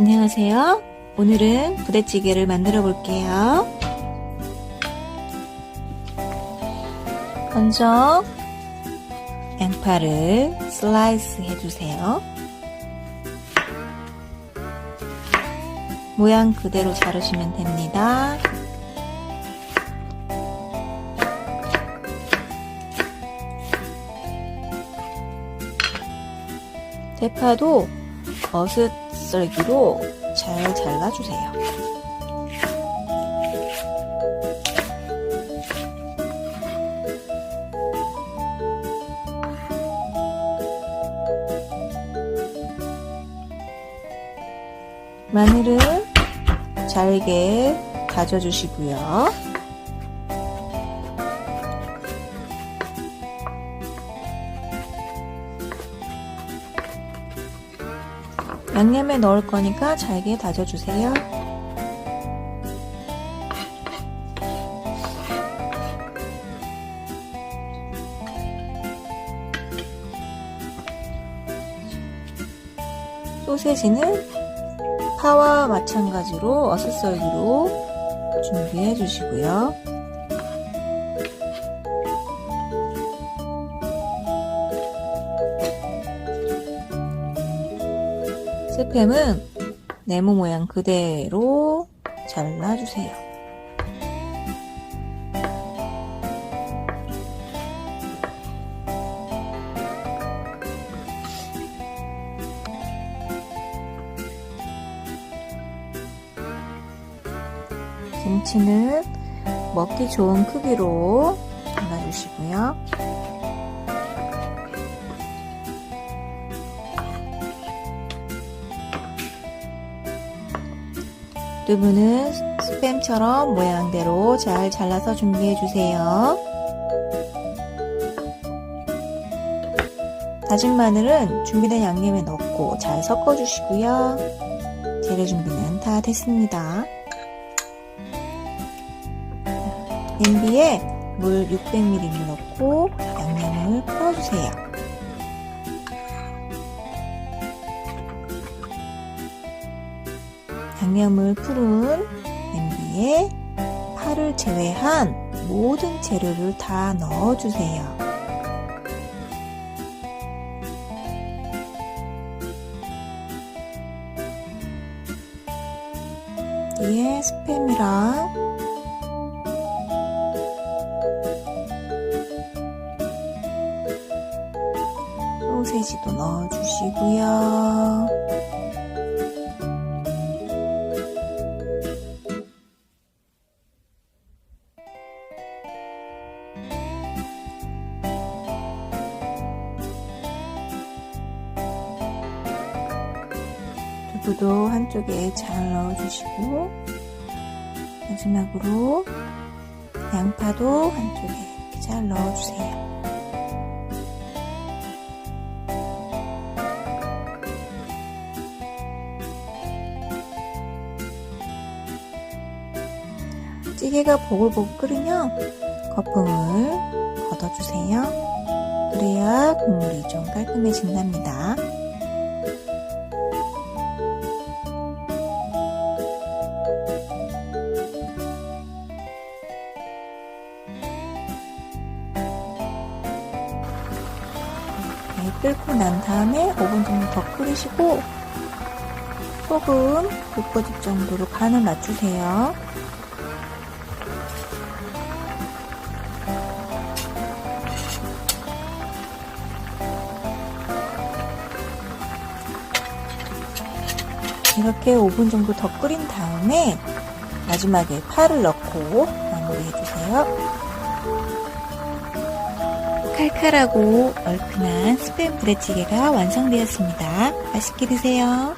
안녕하세요. 오늘은 부대찌개를 만들어 볼게요. 먼저 양파를 슬라이스 해주세요. 모양 그대로 자르시면 됩니다. 대파도 어슷 썰기로 잘 잘라주세요. 마늘은 잘게 다져주시고요. 양념에 넣을 거니까 잘게 다져주세요. 소세지는 파와 마찬가지로 어슷썰기로 준비해 주시고요. 스팸은 네모 모양 그대로 잘라주세요. 김치는 먹기 좋은 크기로 잘라주시고요. 두부는 스팸처럼 모양대로 잘 잘라서 준비해주세요. 다진 마늘은 준비된 양념에 넣고 잘 섞어주시고요. 재료 준비는 다 됐습니다. 냄비에 물 600ml 넣고 양념을 풀어주세요. 양념을 풀은 냄비에 파를 제외한 모든 재료를 다 넣어주세요. 뒤에 스팸이랑 소세지도 넣어주시고요. 두부도 한쪽에 잘 넣어주시고 마지막으로 양파도 한쪽에 잘 넣어주세요. 찌개가 보글보글 끓으면 거품을 걷어주세요. 그래야 국물이 좀 깔끔해진답니다. 끓고 난 다음에 5분 정도 더 끓이시고 소금 6거집 정도로 간을 맞추세요. 이렇게 5분 정도 더 끓인 다음에 마지막에 파를 넣고 마무리해주세요. 칼칼하고 얼큰한 스팸 부대찌개가 완성되었습니다. 맛있게 드세요.